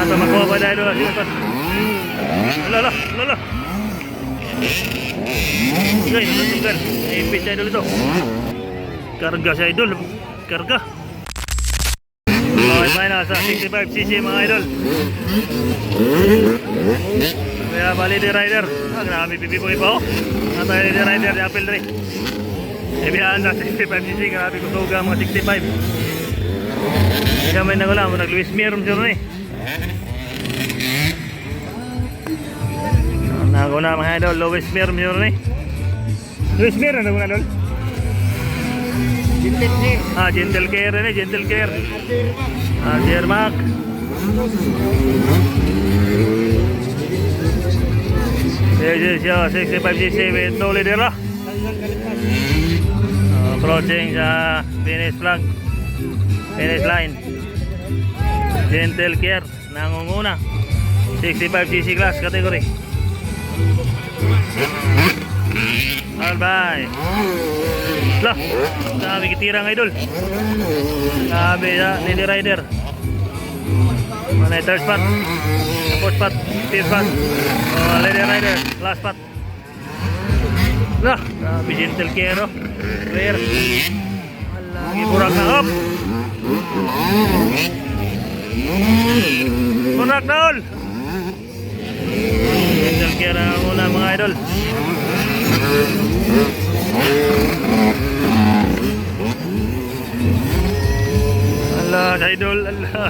Ah, ito makuha pa dahil to? Lala, lala. Guys, natunggal. Ipit sa idol ito. Karga sa idol. Karga. Okay, may nasa 65cc mga idol. Kaya bali di rider. Ah, grabe pipi ko iba oh. Nga tayo di rider di apel rin. Ibihaan sa 65cc. Grabe ko tuga mga 65. Hindi kami nagula mo. Nag-Luis Mirum siya rin eh. Naguna mga idol. Luis Mirum siya rin eh. Luis Mirum naguna idol. Ah, gentle care eh. Gentle care. Ah, Dear Mac. Yes, yes, yes, 65cc with no leader lah. Uh, approaching sa finish flag. Finish line. Gentle care. Nangunguna. 65cc class category. Albay. Lah, sabi kitirang idol. Sabi sa Lily Rider. Mana yung third spot? Fourth spot? Fifth spot? Oh, Rider, last spot. Lah, sabi gentle care oh. Clear. Lagi kurang na up. Kunak na all. Gentle care ang una mga idol. Allah, sa idol, Allah.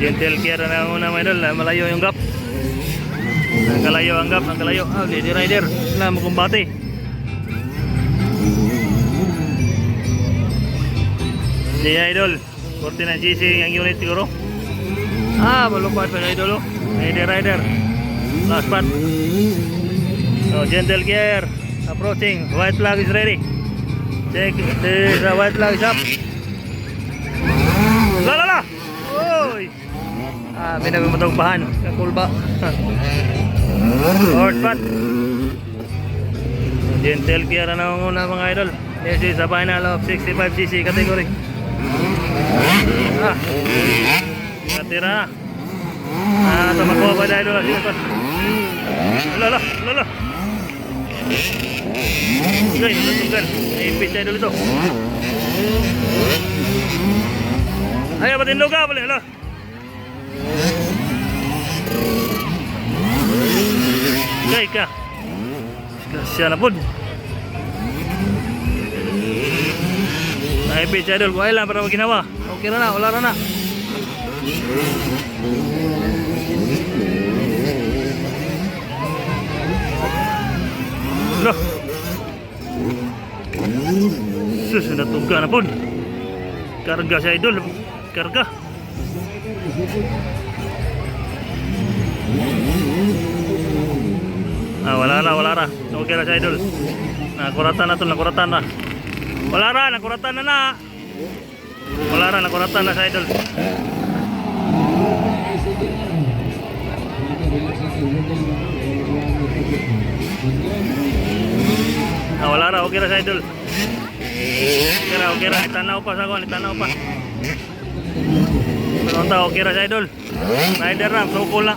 Gentle care na ang una mga idol, malayo yung gap. Nagkalayo ang gap, nagkalayo. Ah, Lady Rider, sila makumbate. Si idol, 49 GC ang unit siguro. Ah, malupad pa idol oh. Lady Rider. Last part. So, gentle gear. Approaching. White flag is ready. Check the, the white flag is up. La la la! Oy! Ah, pinagmamatog bahan. Kakulba. Short part. Gentle gear na ang una mga idol. This is a final of 65cc category. Natira na. Ah, makuha pa dahil doon. Sino to? Lala, lala. Guys, natunggal. Ipit sa idol ito. Ay, matindog ka pala. Ala. Gay ka. Siya na po. Naipit sa idol. Kuhay lang para maginawa. Okay na na. Wala na na. Loh. Sus, natungga na po. Karga sa idol. Karga. Ah, wala na, wala na. Okay na sa idol. Nakuratan na to, nakuratan na. Wala na, nakuratan na na. Wala na, nakuratan na sa idol. Ah, wala ra, okay ra sa idol. Okay ra, okay ra. Itanaw pa sa ako, itanaw pa. Pero okay ra sa idol. Rider na, sukol na.